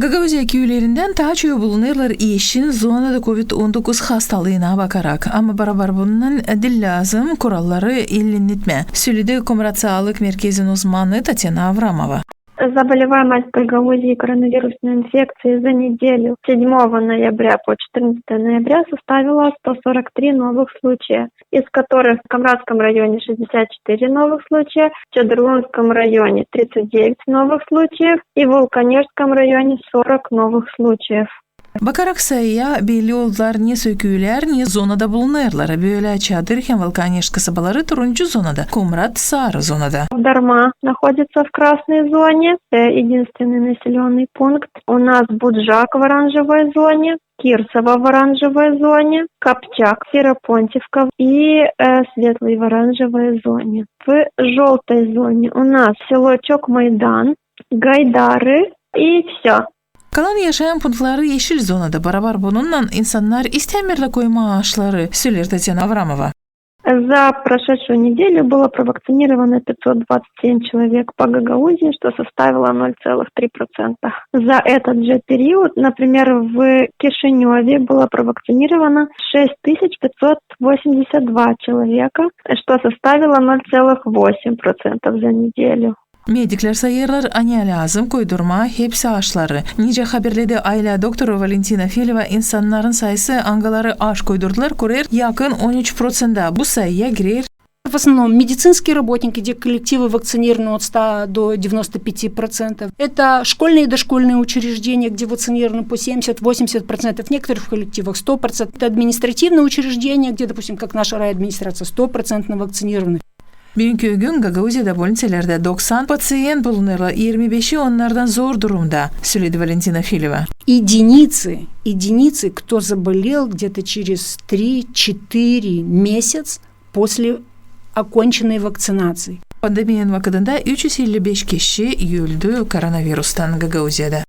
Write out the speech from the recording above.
Gagauzya köylerinden taçıyor bulunurlar işin zonada COVID-19 hastalığına bakarak. Ama barabar bundan dil lazım kuralları illinitme. Sülüde Komrat Sağlık Merkezi'nin uzmanı Tatyana Avramova. Заболеваемость Гагаузии коронавирусной инфекцией за неделю 7 ноября по 14 ноября составила 143 новых случая, из которых в Камрадском районе 64 новых случая, в Чадрлунском районе 39 новых случаев и в Волконежском районе 40 новых случаев. Бакарак бели олдар не сөйкүйлер не зонада булунерлар. Бөйле чадыр хем Волканеш касабалары турунчу зонада. Кумрат сары зонада. Дарма находится в красной зоне. Это единственный населенный пункт. У нас Буджак в оранжевой зоне. Кирсово в оранжевой зоне, Копчак, Серопонтьевка и э, Светлый в оранжевой зоне. В желтой зоне у нас село Чок-Майдан, Гайдары и все. Калан yaşayan пунктлары yeşil zonada барабар bununla insanlar istəmirlər qoyma ağaçları, söyler Татьяна Аврамова. За прошедшую неделю было провакцинировано 527 человек по Гагаузии, что составило 0,3%. За этот же период, например, в Кишиневе было провакцинировано 6582 человека, что составило 0,8% за неделю. Mediklər sayırlar anya lazım koydurma hepsi ağaçları. Nice haberledi aile doktoru Valentina Fileva insanların sayısı angaları ağaç koydurdular kurer yakın 13%. Bu sayıya girer в основном медицинские работники, где коллективы вакцинированы от 100 до 95%. Это школьные и дошкольные учреждения, где вакцинированы по 70-80%, в некоторых коллективах 100%. Это административные учреждения, где, допустим, как наша райадминистрация, 100% вакцинированы. Бүгінгі күн Гагаузияда больницаларда 90 пациент bulunurlar, 25'i onlardan zor durumda, söyledi Валентина Филева. Единицы, единицы, кто заболел где-то через 3-4 месяц после оконченной вакцинации. Pandemiyanın vaqtında 355 kişi öldü koronavirusdan Gagauziyada.